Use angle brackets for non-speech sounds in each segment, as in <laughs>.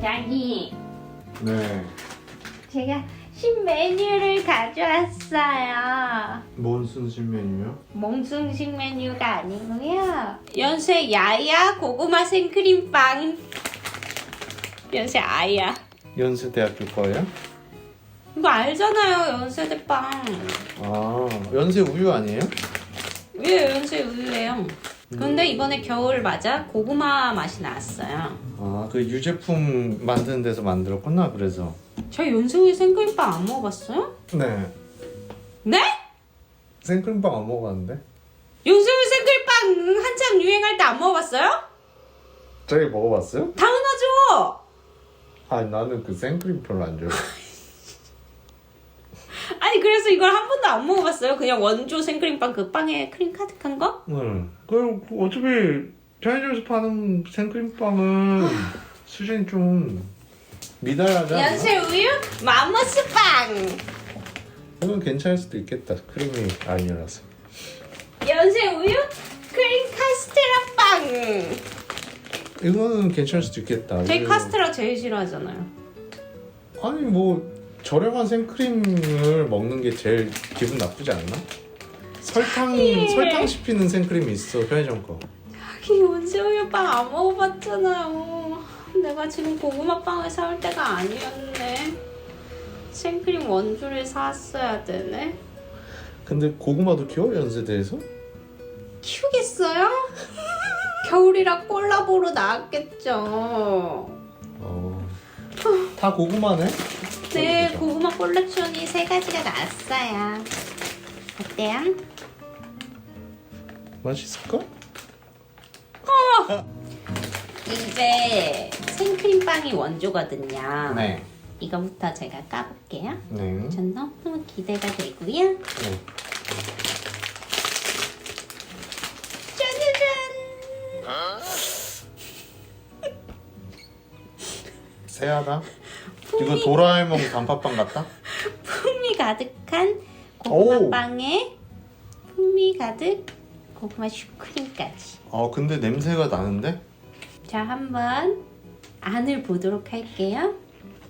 장이 네. 제가 신메뉴를 가져왔어요. 뭔 순신 메뉴요? 몽숭식 메뉴가 아니고요. 연세 야야 고구마 생크림빵. 연세 아야. 연세대학교 거예요? 이거 알잖아요, 연세대빵. 아, 연세 우유 아니에요? 왜 연세 우유예요? 근데 이번에 겨울 맞아 고구마 맛이 났어요. 아, 그 유제품 만드는 데서 만들었구나, 그래서. 저 우유 생크림빵 안 먹어봤어요? 네. 네? 생크림빵 안 먹어봤는데? 우유 생크림빵 한참 유행할 때 안 먹어봤어요? 저희 먹어봤어요? 당연하죠. 아니, 나는 그 생크림 별로 안 좋아해. <laughs> 아니 그래서 이걸 한 번도 안 먹어봤어요. 그냥 원조 생크림빵 그 빵에 크림 가득한 거? 응. 그럼 어차피 편의점에서 파는 생크림빵은 수준이 좀 미달하지 않나? 연세 우유 맘모스빵. 이건 괜찮을 수도 있겠다. 크림이 아니라서. 연세 우유 크림 카스테라 빵. 이거는 괜찮을 수도 있겠다. 저희 우유- 카스테라 제일 싫어하잖아요. 아니 뭐 저렴한 생크림을 먹는 게 제일 기분 나쁘지 않나? 설탕 예. 설탕 씹히는 생크림이 있어 편의점 거. 자기 연세 우유 빵안 먹어봤잖아요. 내가 지금 고구마 빵을 사올 때가 아니었네. 생크림 원조를 샀어야 되네. 근데 고구마도 키워 연세대에서? 키우겠어요? 겨울이라 콜라보로 나왔겠죠. 어. 다 고구마네. 네? 고구마 콜렉션이 세 가지가 나왔어요. 어때요? 맛있을까? 이제 생크림빵이 원조거든요. 네. 이거부터 제가 까볼게요. 네. 전 너무 기대가 되고요. 네. 짜자잔! 새하다. 이거 도라에몽 단팥빵 같다? 풍미 가득한 고구마빵에 풍미 가득 고구마 슈크림까지. 어 근데 냄새가 나는데? 자, 한번 안을 보도록 할게요.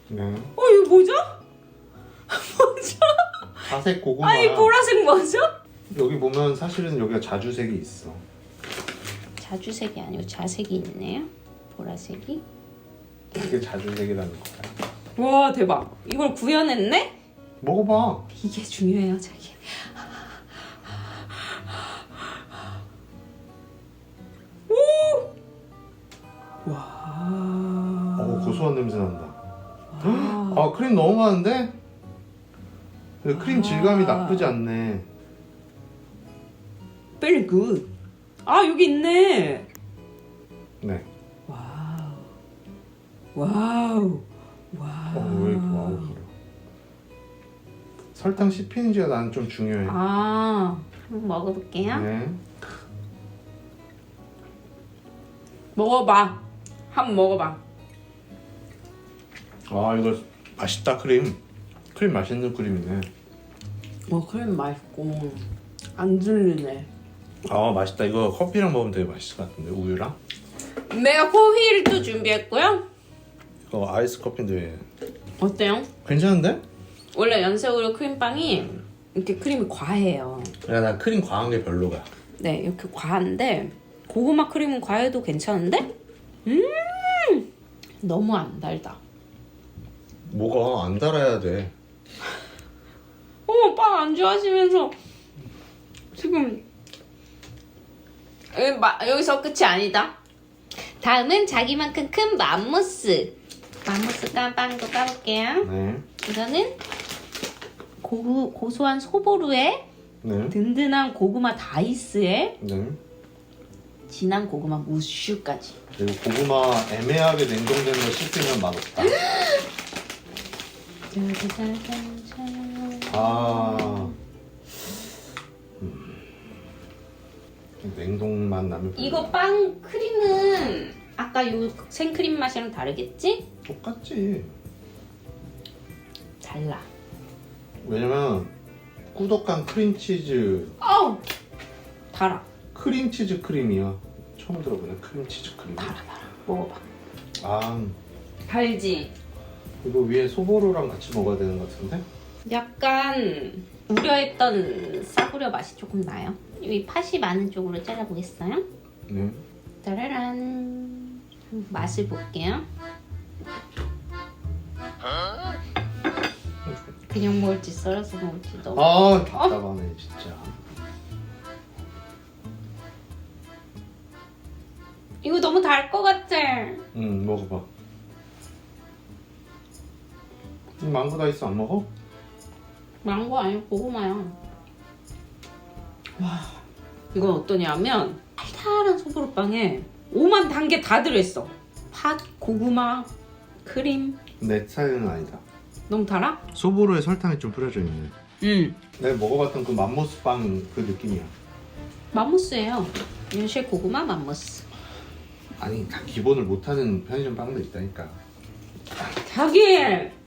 네. 어, 이거 뭐죠? <laughs> 뭐죠? 자색 고구마야. 아, 이 보라색 뭐죠? 여기 보면 사실은 여기가 자주색이 있어. 자주색이 아니고 자색이 있네요. 보라색이. 이게 자주색이라는 거야. 와, 대박. 이걸 구현했네? 먹어봐. 이게 중요해요, 자기. 오! 와. 어 고소한 냄새 난다. 아, 아 크림 너무 많은데? 크림 아. 질감이 나쁘지 않네. very good. 아, 여기 있네. 네. 와우. 와우. 와우. 어왜 이렇게 와우 소리? 설탕 씹히는지가 나는 좀 중요해. 아, 한번 먹어볼게요. 네. 먹어봐. 한번 먹어봐. 아 이거 맛있다 크림. 크림 맛있는 크림이네. 어, 크림 맛있고 안 들리네. 아 맛있다. 이거 커피랑 먹으면 되게 맛있을 것 같은데 우유랑. 내가 코히를 또 준비했고요. 이거 아이스 커피인데 어때요? 괜찮은데? 원래 연세우유 크림빵이 이렇게 크림이 과해요. 야, 나 크림 과한 게 별로가. 네, 이렇게 과한데 고구마 크림은 과해도 괜찮은데? 음, 너무 안 달다. 뭐가 안 달아야 돼. 어머, 빵 안 좋아하시면서 지금 여기 마- 여기서 끝이 아니다. 다음은 자기만큼 큰 맘모스. 맘모스 깜빵도 까볼게요. 네. 이거는 고, 고소한 소보루에 네. 든든한 고구마 다이스에 네. 진한 고구마 무슈까지. 그리고 고구마 애매하게 냉동된 거 씹으면 맛없다. 짜자자잔. <gasps> 아. 음. 냉동만 나면. 이거 빵 크림은 아까 요 생크림 맛이랑 다르겠지? 똑같지. 달라. 왜냐면 꾸덕한 크림치즈 어우 달아. 크림치즈 크림이야. 처음 들어보네 크림치즈 크림. 달아 달아. 먹어봐. 아 달지? 이거 위에 소보루랑 같이 먹어야 되는 것 같은데? 약간 우려했던 싸구려 맛이 조금 나요. 여기 팥이 많은 쪽으로 잘라보겠어요? 네. 짜라란 맛을 볼게요. 그냥 먹을지 썰어서 먹을지 너무 아 답답하네 진짜. 이거 너무 달 것 같아. 응 먹어봐. 음, 망고 다 있어 안 먹어? 망고 아니고 고구마야. 와 이건 어떠냐면 달달한 소보루빵에 오만 단계 다 들어있어. 팥, 고구마, 크림. 내 스타일은 아니다. 너무 달아? 소보루에 설탕이 좀 뿌려져 있네. 응. 내가 먹어봤던 그 맘모스 빵 그 느낌이야. 맘모스예요. 윤실 고구마 맘모스. 아니 다 기본을 못하는 편의점 빵도 있다니까. 자기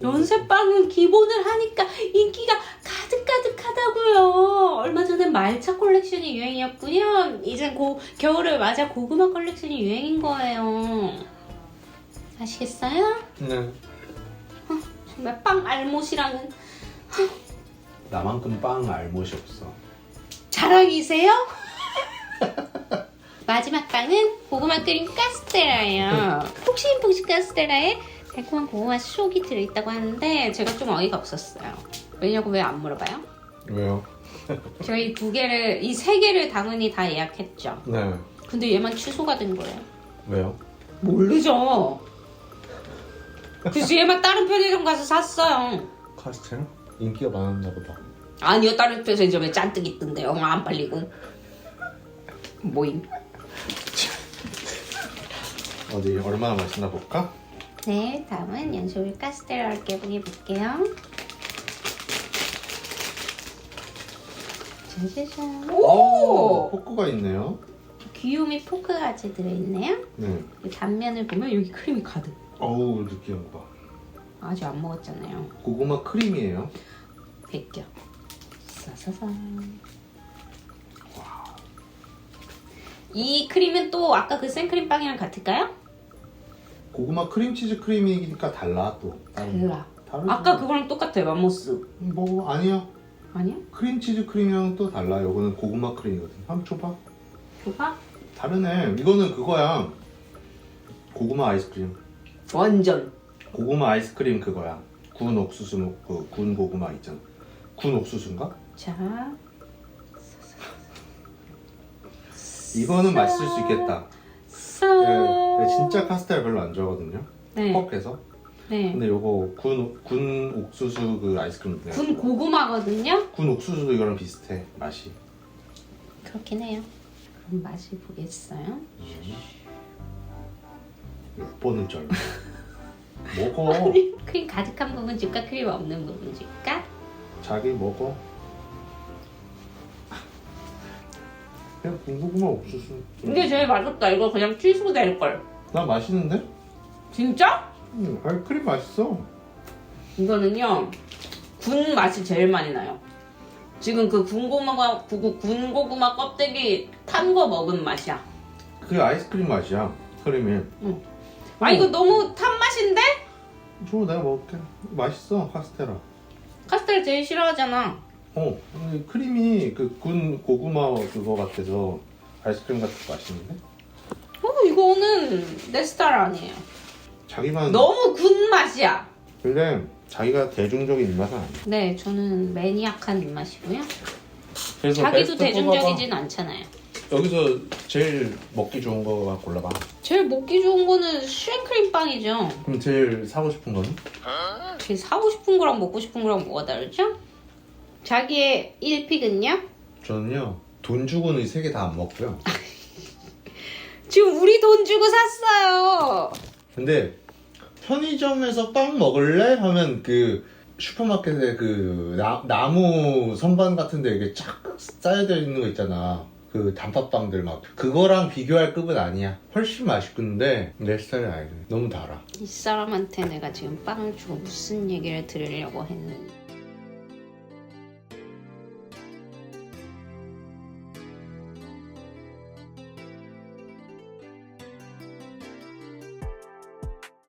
연세빵은 기본을 하니까 인기가 가득가득하다고요. 얼마 전에 말차 콜렉션이 유행이었군요. 이젠 고, 겨울을 맞아 고구마 컬렉션이 유행인 거예요. 아시겠어요? 네. 정말 빵 알못이랑은 나만큼 빵 알못이 없어. 자랑이세요? <laughs> 마지막 빵은 고구마 크림 카스테라예요. 폭신폭신 카스테라에 달콤한 고구마 속이 들어있다고 하는데 제가 좀 어이가 없었어요. 왜냐고 왜 안 물어봐요? 왜요? 저희 두 개를 이 세 개를 당연히 다 예약했죠. 네. 근데 얘만 취소가 된 거예요. 왜요? 모르죠. 그래서 얘만 다른 편의점 가서 샀어요. 카스테라? 인기가 많았나 보다. 아니요 다른 편의점에 짠뜩 있던데 영안 팔리고. 모임. <laughs> 어디 얼마나 맛있나 볼까? 네, 다음은 연소울 카스테라를 깨보게 볼게요. 짜자잔. 오! 포크가 있네요. 귀요미 포크 같이 들어있네요. 네. 이 단면을 보면 여기 크림이 가득. 어우 느끼한 거 봐. 아직 안 먹었잖아요. 고구마 크림이에요. 벗겨. 싸싸싸. 이 크림은 또 아까 그 생크림 빵이랑 같을까요? 고구마 크림치즈 크림이니까 달라 또. 다른- 달라. 다르지. 아까 그거랑 똑같아요, 맘모스. 뭐 아니야. 아니야? 크림치즈 크림이랑 또 달라. 이거는 고구마 크림이거든. 한번 줘봐. 줘봐. 다르네. 이거는 그거야. 고구마 아이스크림. 완전. 고구마 아이스크림 그거야. 군 옥수수 먹고 군 고구마 있잖아. 군 옥수수인가? 자. 이거는 맛있을 수 있겠다. 싸. 네, 네, 진짜 카스테라 별로 안 좋아하거든요. 네. 퍽해서. 네. 근데 요거 군, 군 옥수수 그 아이스크림 네. 군 고구마거든요. 군 옥수수도 이거랑 비슷해 맛이. 그렇긴 해요. 그럼 맛을 보겠어요. 몇 번은 쩔. 먹어. 크림 가득한 부분 줄까? 크림 없는 부분 줄까? 자기 먹어. 그냥 군고구마 옥수수. 이게 제일 맛없다. 이거 그냥 취소될 걸. 나 맛있는데? 진짜? 응, 아이스크림 맛있어. 이거는요. 군 맛이 제일 많이 나요. 지금 그 군고구마 구- 군고구마 껍데기 탄 거 먹은 맛이야. 그게 아이스크림 맛이야. 크림이. 아 이거 너무 탄 맛인데? 줘, 내가 먹을게. 맛있어, 카스테라. 카스테라 제일 싫어하잖아. 어, 크림이 그 군 고구마 그거 같아서 아이스크림 같은 거 맛있는데? 어 이거는 내 스타일 아니에요. 자기만. 너무 군 맛이야. 근데 자기가 대중적인 입맛은 아니야. 네, 저는 매니악한 입맛이고요. 그래서 자기도 대중적이진 않잖아요. 여기서 제일 먹기 좋은 거 골라봐. 제일 먹기 좋은 거는 슈크림 빵이죠. 그럼 제일 사고 싶은 거는? 제일 사고 싶은 거랑 먹고 싶은 거랑 뭐가 다르죠? 자기의 1픽은요? 저는요 돈 주고는 이세개 다 안 먹고요. <laughs> 지금 우리 돈 주고 샀어요. 근데 편의점에서 빵 먹을래? 하면 그 슈퍼마켓에 그 나, 나무 선반 같은데 이게 쫙 쌓여져 있는 거 있잖아. 그 단팥빵들 막 그거랑 비교할 급은 아니야. 훨씬 맛있는데 내 스타일은 아니네. 너무 달아. 이 사람한테 내가 지금 빵을 주고 무슨 얘기를 들으려고 했는지.